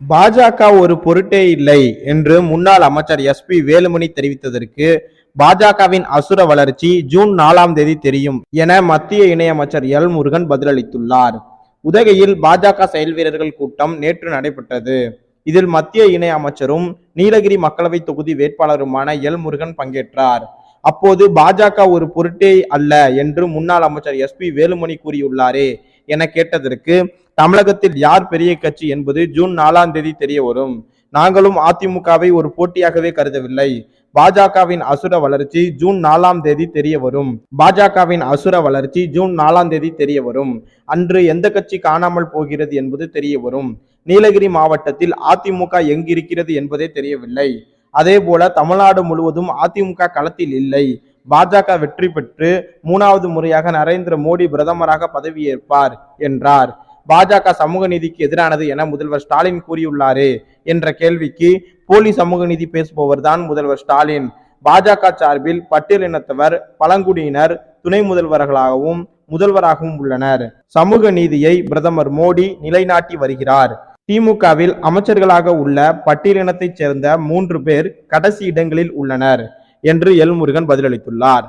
பாஜக ஒரு பொருட்டே இல்லை என்று முன்னாள் அமைச்சர் எஸ் பி வேலுமணி தெரிவித்ததற்கு பாஜகவின் அசுர வளர்ச்சி ஜூன் நாலாம் தேதி தெரியும் என மத்திய இணையமைச்சர் எல் முருகன் பதிலளித்துள்ளார். உதகையில் பாஜக செயல் வீரர்கள் கூட்டம் நேற்று நடைபெற்றது. இதில் மத்திய இணை அமைச்சரும் நீலகிரி மக்களவை தொகுதி வேட்பாளருமான எல் முருகன் பங்கேற்றார். அப்போது பாஜக ஒரு பொருட்டே அல்ல என்று முன்னாள் அமைச்சர் எஸ்பி வேலுமணி கூறியுள்ளாரே என கேட்டதற்கு தமிழகத்தில் யார் பெரிய கட்சி என்பது ஜூன் நாலாம் தேதி தெரிய வரும். நாங்களும் அதிமுகவை ஒரு போட்டியாகவே கருதவில்லை. பாஜகவின் அசுர வளர்ச்சி ஜூன் நாலாம் தேதி தெரிய வரும். பாஜகவின் அசுர வளர்ச்சி ஜூன் நாலாம் தேதி தெரிய வரும். அன்று எந்த கட்சி காணாமல் போகிறது என்பது தெரிய வரும். நீலகிரி மாவட்டத்தில் அதிமுக எங்கிருக்கிறது என்பதே தெரியவில்லை. அதே போல தமிழ்நாடு முழுவதும் அதிமுக களத்தில் இல்லை. பாஜக வெற்றி பெற்று மூணாவது முறையாக நரேந்திர மோடி பிரதமராக பதவியேற்பார் என்றார். பாஜக சமூக நீதிக்கு எதிரானது என முதல்வர் ஸ்டாலின் கூறியுள்ளாரே என்ற கேள்விக்கு போலி சமூக நீதி பேசுபவர் தான் முதல்வர் ஸ்டாலின். பாஜக சார்பில் பட்டியலினத்தவர் பழங்குடியினர் துணை முதல்வர்களாகவும் முதல்வராகவும் உள்ளனர். சமூக நீதியை பிரதமர் மோடி நிலைநாட்டி வருகிறார். திமுகவில் அமைச்சர்களாக உள்ள பட்டியலினத்தைச் சேர்ந்த மூன்று பேர் கடைசி இடங்களில் உள்ளனர் என்று எல்முருகன் பதிலளித்துள்ளார்.